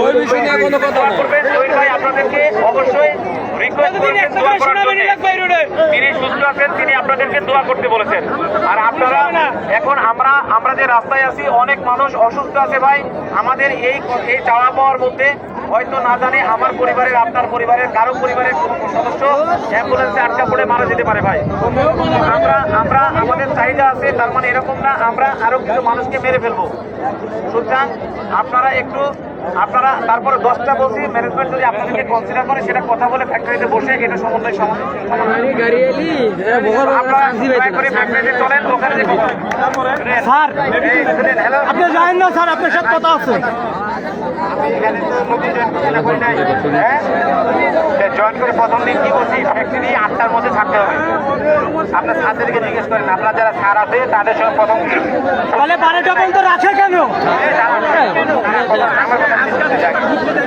ওই বিষয় নিয়ে কোনো কথা করবেন জহির ভাই আপনাদেরকে অবশ্যই তিনি সুস্থ আছেন তিনি আপনাদেরকে দোয়া করতে বলেছেন। আর আপনারা এখন আমরা আমরা যে রাস্তায় আছি অনেক মানুষ অসুস্থ আছে ভাই। আমাদের এই এই চাওয়া পাওয়ার মধ্যে হয়তো না জানি আমার পরিবারের আপনার পরিবারের কারও পরিবারের কোনো সদস্য অ্যাম্বুলেন্সে আটকা পড়ে মারা যেতে পারে ভাই। আমরা আমরা আমাদের চাহিদা আছে তার মানে এরকম না আমরা আরও কিছু মানুষকে মেরে ফেলব। সুতরাং আপনারা একটু আপনারা তারপরে দশটা বলছি ম্যানেজমেন্ট যদি আপনাদেরকে কনসিডার করে সেটা কথা বলে ফ্যাক্টরিতে বসে এটা সমন্বয় ফ্যাক্টরিতে চলেন ওখানে যে স্যার আপনি জানেন না স্যার আপনার সাথে কথা আছে। জয়েন করে প্রথম দিন কি করছি ফ্যাক্টরি আটটার মধ্যে থাকতে হবে। আপনার ছাত্রীদেরকে জিজ্ঞেস করেন আপনার যারা স্যার আছে তাদের সঙ্গে প্রথম তাহলে বারোটা পর্যন্ত রাখে কেন? কথা।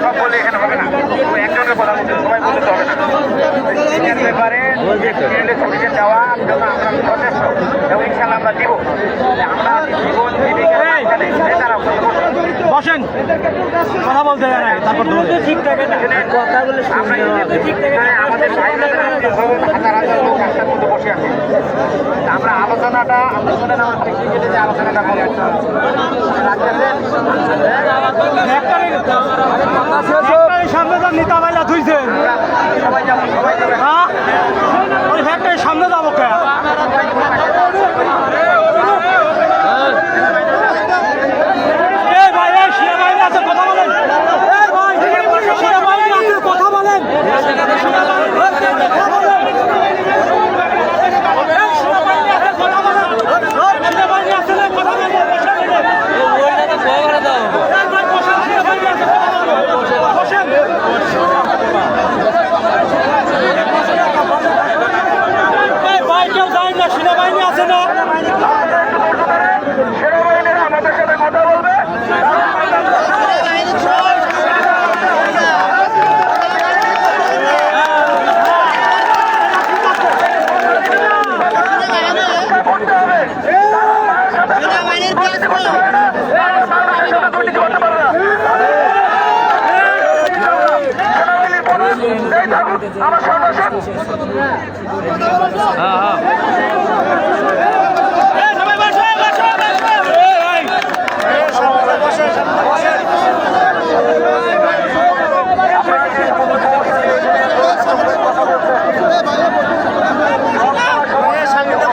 সব বলে এখানে হবে না। একজনের কথা বলতে সবাই বলতে হবে না। এটার ব্যাপারে ফিল্ডে ছুটিতে যাওয়ার জন্য আমরা যথেষ্ট। এবং ইনশাল্লাহ আমরা দিব। আমরা জীবন জীবিকার মাঝখানে এই দাঁড়াও, কথা বলুন। বসেন। কথা বলতে না তারপর ঠিক থাকে না কথাগুলো আমরা আমাদের বসে আছি। আমরা আলোচনাটা আপনি শুনে নেওয়ার প্রেক্ষিতে যে আলোচনাটা করে ধুইছেন সবাই যাব সবাই যাবে হ্যাঁ ওই ফ্যাক্টরির সামনে যাব কে এই ভাই এই সেনাবাহিনী আছে কথা বলেন এই ভাই সেনাবাহিনী আছে কথা বলেন সেনাবাহিনী আছে কথা বলেন এই সেনাবাহিনী আছে কথা বলেন সেনাবাহিনী আছে না কথা বলেন এই ভাই বসেন সেনাবাহিনী আছে কথা বলেন বসেন এই ভাই কেউ যায় না সেনাবাহিনী আছে না সেনাবাহিনীরা আমাদের সাথে কথা বলবে করতে হবে আমার সদস্য এই সবাই বসে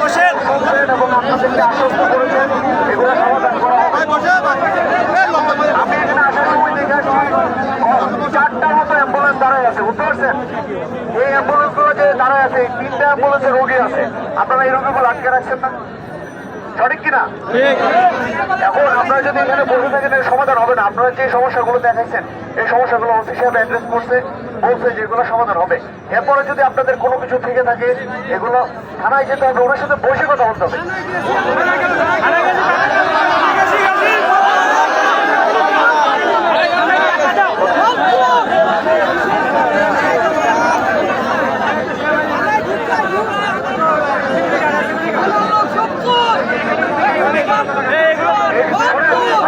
বসে এই এবং আপনাদেরকে আশ্বস্ত করেছেন এগুলো সমাধান করা হবে আমি এখানে আসার সময় দেখে আসছি, চারটার মতো অ্যাম্বুলেন্স দাঁড়ায় আছে, বুঝতে পারছেন? এই অ্যাম্বুলেন্সগুলো যে দাঁড়ায় আছে তিনটা অ্যাম্বুলেন্সে রোগী আছে। আপনারা এই রোগীগুলো আটকে রাখছেন না? সঠিক কিনা? এখন আপনারা যদি এখানে বসে থাকেন সমাধান হবে না। আপনারা যে সমস্যাগুলো দেখাইছেন, এই সমস্যাগুলো ওসি সাহেব অ্যাড্রেস করছে, বলছে যে এগুলো সমাধান হবে। এরপরে যদি আপনাদের কোনো কিছু থেকে থাকে, এগুলো থানায় যেতে হবে, ওনার সাথে বসে কথা বলতে হবে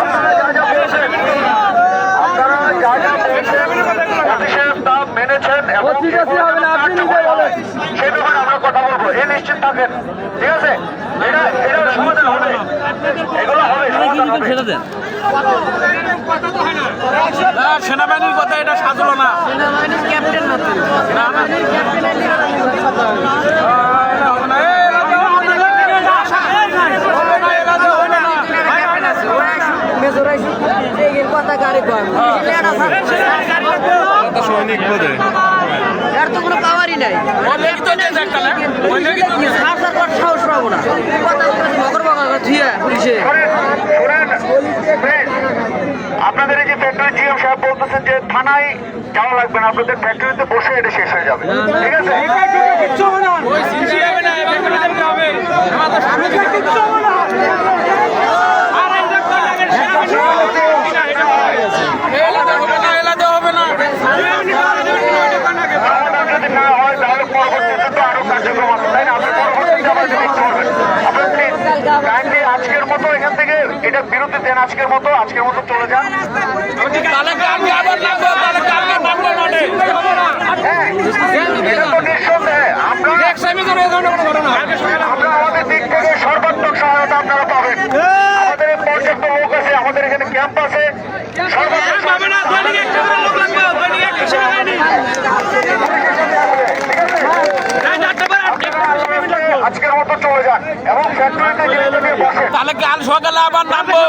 আপনারা যা যা বলেছেন, আপনারা যা যা বলেছেন, অফিসের staff মেনেছেন এবং যেগুলো যেন কার্যকরী হয়, সে ব্যাপারে আমরা কথা বলব এই নিশ্চিত থাকেন ঠিক আছে? এটা এটা সমাধান হবে। এগুলো হবে সমাধান হবে। সেনাবাহিনীর কথা এটা সাজলো না। সেনাবাহিনীর ক্যাপ্টেন না তো সেনাবাহিনীর ক্যাপ্টেন মেজর আইসি এই কথা গাড়ি কম এর তো কোনো পাওয়ারই নাই সার সার সাহস পাবো না কথা বকর বকর ধুয়ে পুলিশে শোনেন, শোনেন, আপনাদের এই যে ফ্যাক্টরি জিএম সাহেব বলতেছেন যে থানায় যাওয়া লাগবে না আপনাদের ফ্যাক্টরিতে বসে এটা শেষ হয়ে যাবে ঠিক আছে কিচ্ছু হবে না এর বিরতি দেন আজকের মতো আজকের মতো চলে যান। হ্যাঁ তাহলে কাল সকালে আবার নামবো?